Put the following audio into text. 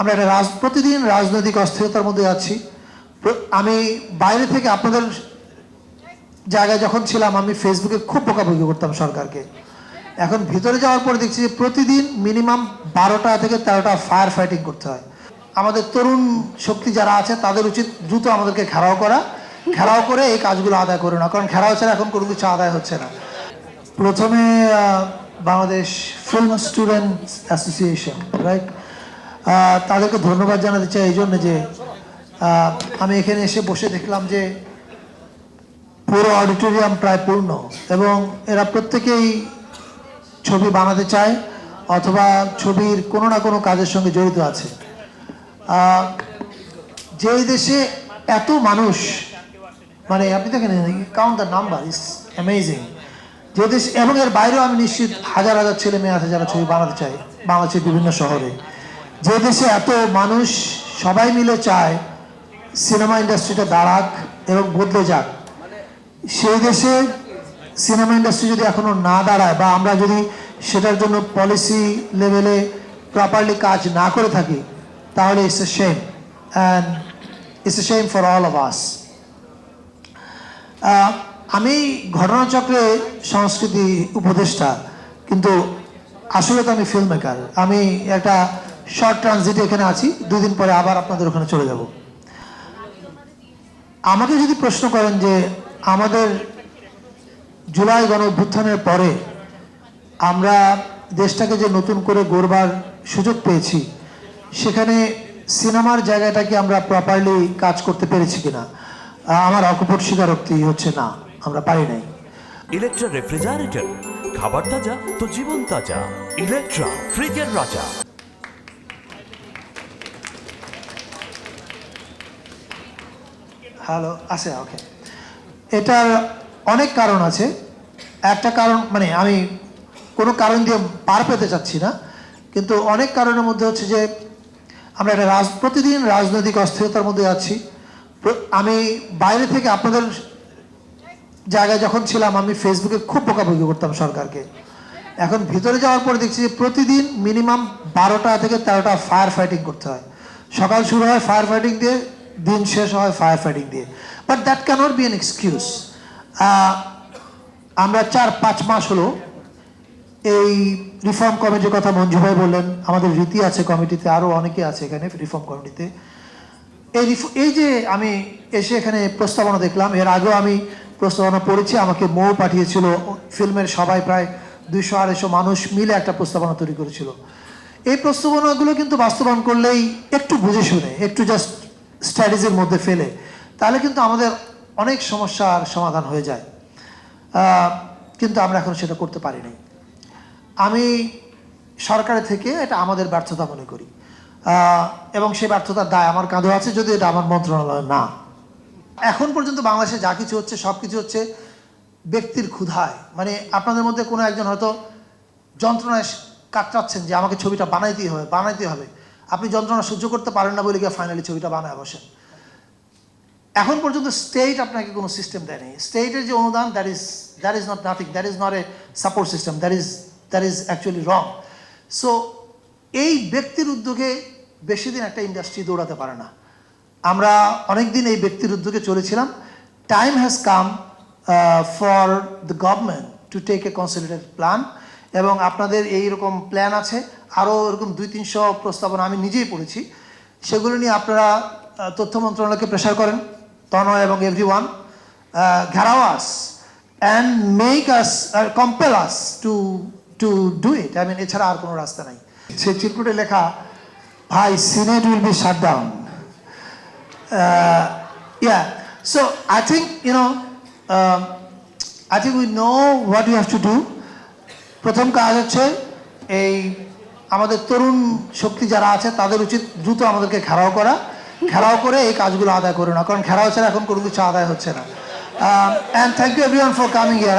আমরা একটা রাজ, প্রতিদিন রাজনৈতিক অস্থিরতার মধ্যে আছি। আমি বাইরে থেকে আপনাদের জায়গায় যখন ছিলাম, আমি ফেসবুকে খুব বকাবকি করতাম সরকারকে। এখন ভিতরে যাওয়ার পর দেখছি যে প্রতিদিন মিনিমাম বারোটা থেকে তেরোটা ফায়ার ফাইটিং করতে হয়। আমাদের তরুণ শক্তি যারা আছে, তাদের উচিত দ্রুত আমাদেরকে ঘেরাও করা। ঘেরাও করে এই কাজগুলো আদায় করে না, কারণ ঘেরাও ছাড়া এখন কোনো কিছু আদায় হচ্ছে না। প্রথমে Bangladesh film student association right তাদেরকে ধন্যবাদ জানাতে চাই এই জন্য যে আমি এখানে এসে বসে দেখলাম যে পুরো অডিটোরিয়াম প্রায় পূর্ণ এবং এরা প্রত্যেকেই ছবি বানাতে চায় অথবা ছবির কোনো না কোনো কাজের সঙ্গে জড়িত আছে। যেই দেশে এত মানুষ মানে আপনি দেখেন count the number is amazing যে দেশ, এবং এর বাইরেও আমি নিশ্চিত হাজার হাজার ছেলে মেয়ে আছে যারা ছবি বানাতে চায়, বাংলাদেশের বিভিন্ন শহরে। যে দেশে এত মানুষ সবাই মিলে চায়, সিনেমা ইন্ডাস্ট্রিটা দাঁড়াক এবং বদলে যাক। সেই দেশে সিনেমা ইন্ডাস্ট্রি যদি এখনও না দাঁড়ায় বা আমরা যদি সেটার জন্য পলিসি লেভেলে প্রপারলি কাজ না করে থাকি, তাহলে it's a shame and it's a shame for all of us আমি ঘটনাচক্রে সংস্কৃতি উপদেষ্টা, কিন্তু আসলে তো আমি ফিল্ম মেকার আমি একটা শর্ট ট্রানজিটে এখানে আছি দুই দিন পরে আবার আপনাদের ওখানে চলে যাব। আমাকে যদি প্রশ্ন করেন যে আমাদের জুলাই গণ অভ্যুত্থানের পরে আমরা দেশটাকে যে নতুন করে গড়বার সুযোগ পেয়েছি, সেখানে সিনেমার জায়গাটাকে আমরা প্রপারলি কাজ করতে পেরেছি কিনা? আমার অকপট স্বীকারোক্তি হচ্ছে না, আমরা পারি নাই। ইলেকট্রা রেফ্রিজারেটর খাবার তাজা তো জীবন তাজা। ইলেকট্রা ফ্রিজের রাজা। হ্যালো আছে ওকে এটার অনেক কারণ আছে। একটা কারণ মানে আমি কোনো কারণ দিয়ে পার পেতে চাচ্ছি না, কিন্তু অনেক কারণের মধ্যে হচ্ছে যে, আমরা একটা রাজ, প্রতিদিন রাজনৈতিক অস্থিরতার মধ্যে আছি। আমি বাইরে থেকে আপনাদের জায়গায় যখন ছিলাম, আমি ফেসবুকে খুব বকাবকি করতাম সরকারকে। এখন ভিতরে যাওয়ার পর দেখছি যে, প্রতিদিন মিনিমাম বারোটা থেকে তেরোটা ফায়ার ফাইটিং করতে হয়। সকাল শুরু হয় ফায়ার ফাইটিং দিয়ে দিন শেষ হয় ফায়ার ফাইটিং দিয়ে but that cannot be an excuse আমরা চার পাঁচ মাস হলো এই রিফর্ম কমিটির কথা মঞ্জু ভাই বললেন, আমাদের রীতি আছে কমিটিতে আরও অনেকে আছে এখানে রিফর্ম কমিটিতে এই এই যে আমি এসে এখানে প্রস্তাবনা দেখলাম, এর আগেও আমি প্রস্তাবনা পড়েছি, আমাকে মৌ পাঠিয়েছিল, ফিল্মের সবাই প্রায় দুইশো আড়াইশো মানুষ মিলে একটা প্রস্তাবনা তৈরি করেছিল। এই প্রস্তাবনাগুলো কিন্তু বাস্তবায়ন করলেই একটু বুঝে শুনে, একটু জাস্ট স্ট্র্যাটেজির মধ্যে ফেলে, তাহলে কিন্তু আমাদের অনেক সমস্যার সমাধান হয়ে যায়। কিন্তু আমরা এখন সেটা করতে পারিনি আমি সরকারের থেকে এটা আমাদের ব্যর্থতা মনে করি। এবং সেই ব্যর্থতার দায় আমার কাঁধে আছে যদি এটা আমার মন্ত্রণালয় না। এখন পর্যন্ত বাংলাদেশে যা কিছু হচ্ছে, সব কিছু হচ্ছে ব্যক্তির ক্ষুধায়। মানে আপনাদের মধ্যে কোনো একজন হয়তো যন্ত্রণায় কাতরাচ্ছেন যে আমাকে ছবিটা বানাইতেই হবে বানাইতে হবে। আপনি যন্ত্রণা সহ্য করতে পারেন না বলে গিয়ে ফাইনালি ছবিটা বানায় বসেন। এখন পর্যন্ত স্টেট আপনাকে কোনো সিস্টেম দেয়নি। স্টেটের যে অনুদান that is that is not nothing that is not a support system that is that is actually wrong so এই ব্যক্তির উদ্যোগে বেশি দিন একটা ইন্ডাস্ট্রি দৌড়াতে পারে না। আমরা অনেক দিন এই ব্যক্তির উদ্যোগে চলেছিলাম। Time has come for the government to take a considered plan এবং আপনাদের এই রকম প্ল্যান আছে। আরও এরকম দুই তিনশো প্রস্তাবনা আমি নিজেই পড়েছি। সেগুলো নিয়ে আপনারা তথ্য মন্ত্রণালয়কে প্রেশার করেন। তনয় এবং everyone gherao us and make us compel us to to do it I mean এছাড়া আর কোনো রাস্তা নাই। সে চিরকুটে লেখা ভাই senate will be shut down yeah so I know, um, I think we know what we have to do. প্রথম কাজ হচ্ছে এই আমাদের তরুণ শক্তি যারা আছে, তাদের উচিত দ্রুত আমাদেরকে ঘেরাও করা। ঘেরাও করে এই কাজগুলো আদায় করে না, কারণ ঘেরাও ছাড়া এখন কোনো কিছু আদায় হচ্ছে না। And thank you everyone for coming year